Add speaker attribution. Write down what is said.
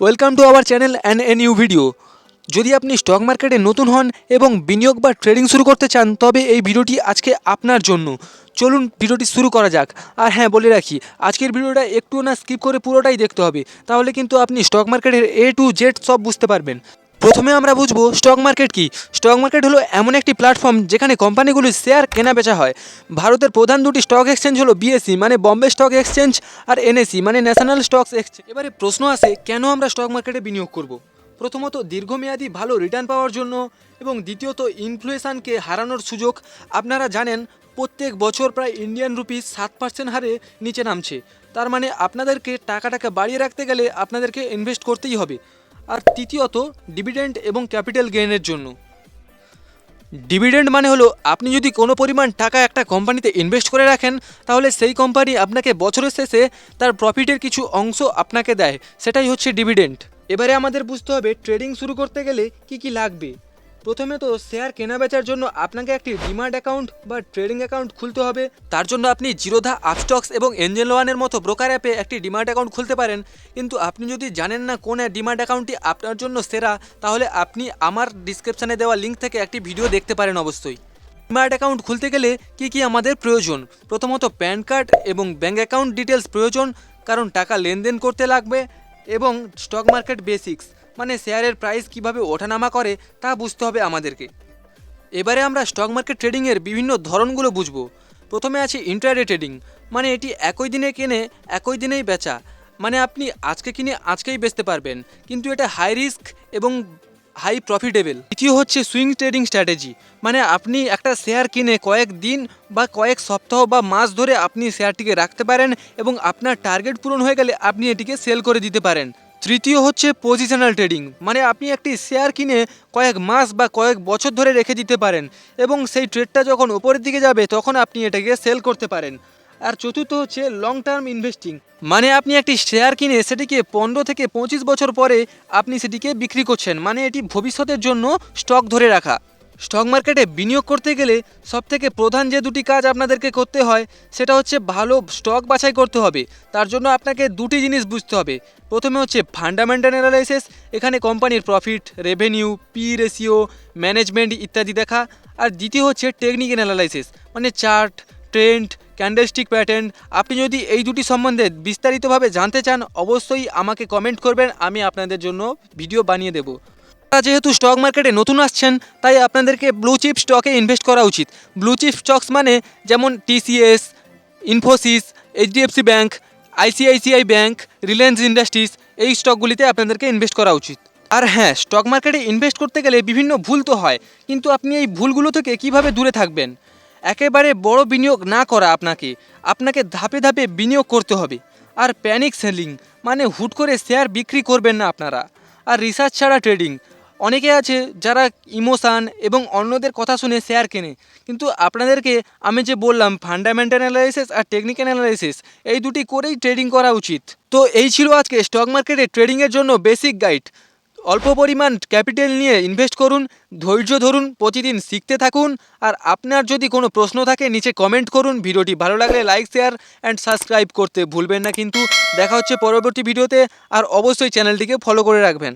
Speaker 1: Welcome to our channel and a new video যদি আপনি stock মার্কেটে নতুন হন এবং বিনিয়োগ বা ট্রেডিং শুরু করতে চান, তবে এই ভিডিওটি আজকে আপনার জন্য। চলুন ভিডিওটি শুরু করা যাক। আর হ্যাঁ বলে রাখি, আজকের ভিডিওটা একটু না স্কিপ করে পুরোটাই দেখতে হবে। তাহলে কিন্তু আপনি স্টক মার্কেটের এ টু জেড সব বুঝতে পারবেন। প্রথমে আমরা বুঝব স্টক মার্কেট কি। স্টক মার্কেট হলো এমন একটি প্ল্যাটফর্ম যেখানে কোম্পানিগুলির শেয়ার কেনা বেচা হয়। ভারতের প্রধান দুটি স্টক এক্সচেঞ্জ হলো বিএসসি মানে বম্বে স্টক এক্সচেঞ্জ আর এনএসসি মানে ন্যাশনাল স্টক এক্সচেঞ্জ এবারে প্রশ্ন আসে, কেন আমরা স্টক মার্কেটে বিনিয়োগ করব? প্রথমত, দীর্ঘমেয়াদী ভালো রিটার্ন পাওয়ার জন্য এবং দ্বিতীয়ত ইনফ্লুয়েশানকে হারানোর সুযোগ। আপনারা জানেন, প্রত্যেক বছর প্রায় ইন্ডিয়ান রুপি সাত পার্সেন্ট হারে নিচে নামছে। তার মানে আপনাদেরকে টাকাটাকে বাড়িয়ে রাখতে গেলে আপনাদেরকে ইনভেস্ট করতেই হবে। আর তৃতীয়ত ডিভিডেন্ড এবং ক্যাপিটাল গেইনের জন্য। ডিভিডেন্ড মানে হলো, আপনি যদি কোনো পরিমাণ টাকা একটা কোম্পানিতে ইনভেস্ট করে রাখেন, তাহলে সেই কোম্পানি আপনাকে বছরের শেষে তার প্রফিটের কিছু অংশ আপনাকে দেয়। সেটাই হচ্ছে ডিভিডেন্ড এবারে আমাদের বুঝতে হবে ট্রেডিং শুরু করতে গেলে কি কি লাগবে? প্রথমে তো শেয়ার কেনা বেচার জন্য আপনাকে একটি ডিমার্ট অ্যাকাউন্ট বা ট্রেডিং অ্যাকাউন্ট খুলতে হবে। তার জন্য আপনি জিরোধা, আপস্টক্স এবং এঞ্জেল ওয়ানের মতো ব্রোকার অ্যাপে একটি ডিমার্ট অ্যাকাউন্ট খুলতে পারেন। কিন্তু আপনি যদি জানেন না কোন ডিমার্ট অ্যাকাউন্টটি আপনার জন্য সেরা, তাহলে আপনি আমার ডিসক্রিপশানে দেওয়া লিঙ্ক থেকে একটি ভিডিও দেখতে পারেন অবশ্যই। ডিমার্ট অ্যাকাউন্ট খুলতে গেলে কি কি আমাদের প্রয়োজন? প্রথমত প্যান কার্ড এবং ব্যাঙ্ক অ্যাকাউন্ট ডিটেলস প্রয়োজন, কারণ টাকা লেনদেন করতে লাগবে এবং স্টক মার্কেট বেসিক্স। মানে শেয়ারের প্রাইস কীভাবে ওঠানামা করে তা বুঝতে হবে আমাদেরকে। এবারে আমরা স্টক মার্কেট ট্রেডিংয়ের বিভিন্ন ধরনগুলো বুঝব। প্রথমে আছে ইন্টারডে ট্রেডিং মানে এটি একই দিনে কেনে, একই দিনেই বেচা। মানে আপনি আজকে কিনে আজকেই বেচতে পারবেন, কিন্তু এটা হাই রিস্ক এবং হাই প্রফিটেবল দ্বিতীয় হচ্ছে সুইং ট্রেডিং স্ট্র্যাটেজি মানে আপনি একটা শেয়ার কিনে কয়েক দিন বা কয়েক সপ্তাহ বা মাস ধরে আপনি শেয়ারটিকে রাখতে পারেন এবং আপনার টার্গেট পূরণ হয়ে গেলে আপনি এটিকে সেল করে দিতে পারেন। তৃতীয় হচ্ছে পজিশনাল ট্রেডিং মানে আপনি একটি শেয়ার কিনে কয়েক মাস বা কয়েক বছর ধরে রেখে দিতে পারেন এবং সেই ট্রেডটা যখন উপরের দিকে যাবে, তখন আপনি এটাকে সেল করতে পারেন। আর চতুর্থ হচ্ছে লং টার্ম ইনভেস্টিং মানে আপনি একটি শেয়ার কিনে সেটিকে পনেরো থেকে পঁচিশ বছর পরে আপনি সেটিকে বিক্রি করছেন মানে এটি ভবিষ্যতের জন্য স্টক ধরে রাখা। স্টক মার্কেটে বিনিয়োগ করতে গেলে সবথেকে প্রধান যে দুটি কাজ আপনাদেরকে করতে হয়, সেটা হচ্ছে ভালো স্টক বাছাই করতে হবে। তার জন্য আপনাকে দুটি জিনিস বুঝতে হবে। প্রথমে হচ্ছে ফান্ডামেন্টাল অ্যানালাইসিস, এখানে কোম্পানির profit, revenue, P ratio, management ইত্যাদি দেখা। আর দ্বিতীয় হচ্ছে টেকনিক্যাল অ্যানালাইসিস মানে চার্ট, ট্রেন্ড, ক্যান্ডেলস্টিক প্যাটার্ন। আপনি যদি এই দুটি সম্বন্ধে বিস্তারিতভাবে জানতে চান, অবশ্যই আমাকে কমেন্ট করবেন, আমি আপনাদের জন্য ভিডিও বানিয়ে দেবো। যেহেতু স্টক মার্কেটে নতুন আসছেন, তাই আপনাদেরকে ব্লু চিপ স্টকে ইনভেস্ট করা উচিত। ব্লু চিপ স্টকস মানে যেমন TCS Infosys HDFC bank ICICI bank Reliance Industries এই স্টকগুলিতে আপনাদেরকে ইনভেস্ট করা উচিত। আর হ্যাঁ স্টক মার্কেটে ইনভেস্ট করতে গেলে বিভিন্ন ভুল তো হয়, কিন্তু আপনি এই ভুলগুলো থেকে কীভাবে দূরে থাকবেন? একেবারে বড় বিনিয়োগ না করা আপনাকে আপনাকে ধাপে ধাপে বিনিয়োগ করতে হবে। আর প্যানিক সেলিং মানে হুট করে শেয়ার বিক্রি করবেন না আপনারা। আর রিসার্চ ছাড়া ট্রেডিং অনেকে আছে যারা ইমোশান এবং অন্যদের কথা শুনে শেয়ার কেনে। কিন্তু আপনাদেরকে আমি যে বললাম ফান্ডামেন্টাল অ্যানালাইসিস আর টেকনিক্যাল অ্যানালাইসিস এই দুটি করেই ট্রেডিং করা উচিত। তো এই ছিল আজকে স্টক মার্কেটে ট্রেডিংয়ের জন্য বেসিক গাইড অল্প পরিমাণ ক্যাপিটাল নিয়ে ইনভেস্ট করুন, ধৈর্য ধরুন, প্রতিদিন শিখতে থাকুন, আর আপনার যদি কোনো প্রশ্ন থাকে, নিচে কমেন্ট করুন। ভিডিওটি ভালো লাগলে লাইক শেয়ার অ্যান্ড সাবস্ক্রাইব করতে ভুলবেন না কিন্তু। দেখা হচ্ছে পরবর্তী ভিডিওতে আর অবশ্যই চ্যানেলটিকে ফলো করে রাখবেন।